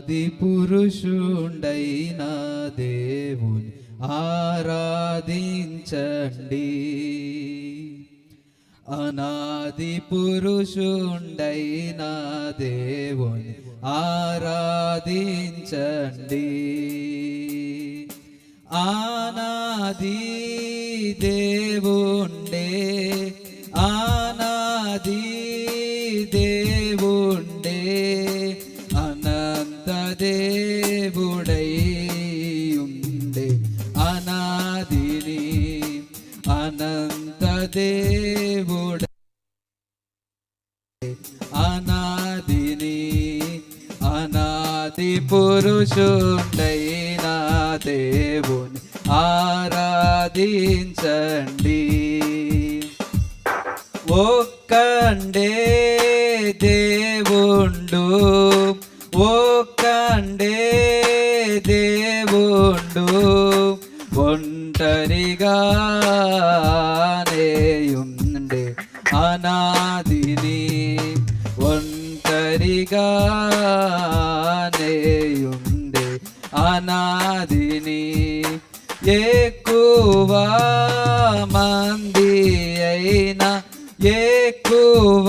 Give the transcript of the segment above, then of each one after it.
ఆది పురుషుండైన దేవుని ఆరాధించండి. అనాది పురుషుండైన దేవుని ఆరాధించండి. ఆనాది దేవుండే అనంత దేవుడై ఉండే అనాదిని అనంత దేవుడ అనాదిని అనాది పురుషుండైన దేవుని ఆరాధించండి ఒక్కండే దేవుండు ఒక్కండే దేవుండు ఒంటరిగానేయుండే అనాదిని ఒంటరిగానేయుండే అనాదిని. ఎక్కువ మంది అయినా ఎక్కువ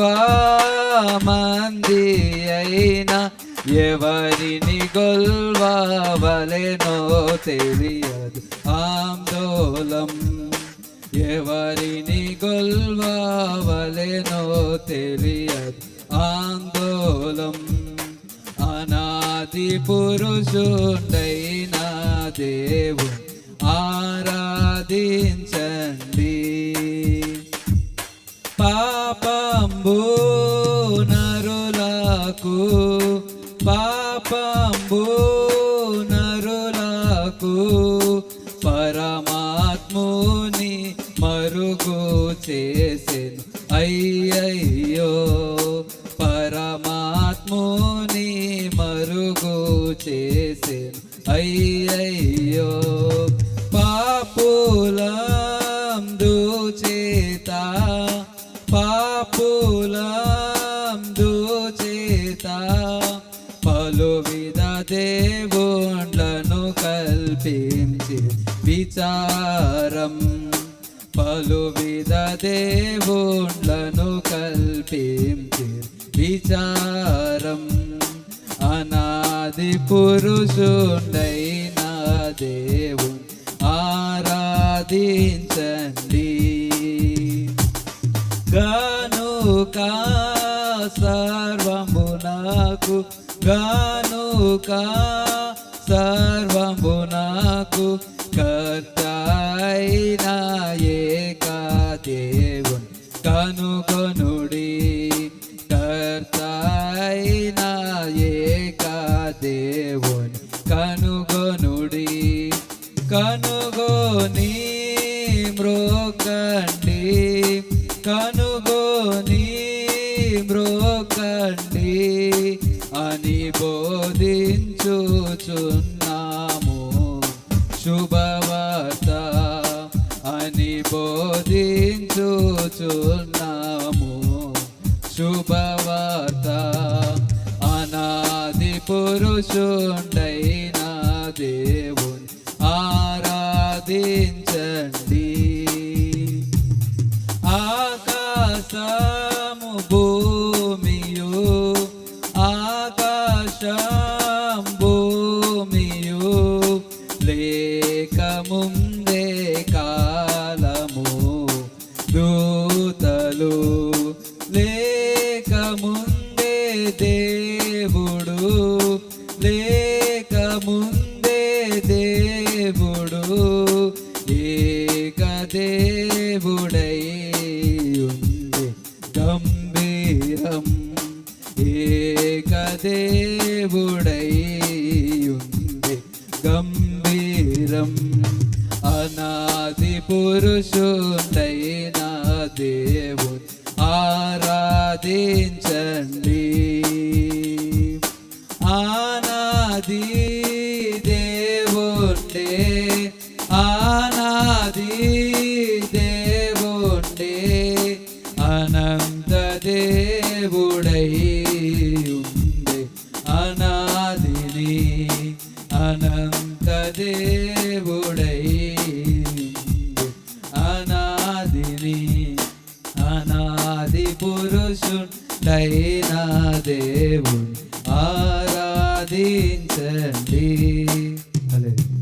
ఎవరిని గొల్వలెనో తెలియదు. ఆందోళం ఎవరిని గొల్వలెనో తెలియదు. ఆందోళం అనాది పురుషుండైన దేవు ఆ పాపంబు నరులకు పరమాత్ముని మరుగు చేసెను. అయ్యయ్యో పరమాత్ముని మరుగు చేసెను. అయ్యయ్యో పాపు పలు దేవుండ్లను కల్పించి విచారం. పలు విధ దేవుండ్లను కల్పించి విచారం. అనాది పురుషుండైన దేవు ఆరాధించండి. గానుక గానుక సర్వము నాకు కర్తైన ఏక దేవుని కనుగొనుడి. కర్తైన ఏక దేవుని కనుగొనుడి. కనుగొని మ్రోకండి. కను అని బోధించుచున్నాము. శుభవార్త అని బోధించుచున్నాము. శుభవార్త అనాది పురుషుండైన దేవుని ఆరాధించండి. లేక ముందే కాలము దూతలు లేక ముందే దేవుడు లేక ముందే దేవుడు ఏక దేవుడై ఉంది గంభీరం ఏక దేవుడై పరిశుద్ధైన దేవుని ఆరాధించండి. ఆనాది దేవుండే ఆనాది దేవుండే అనంత దేవుడై ఉండే అనాదిని అనంత దేవు పురుషుడైన దేవుని ఆరాధించండి. అదే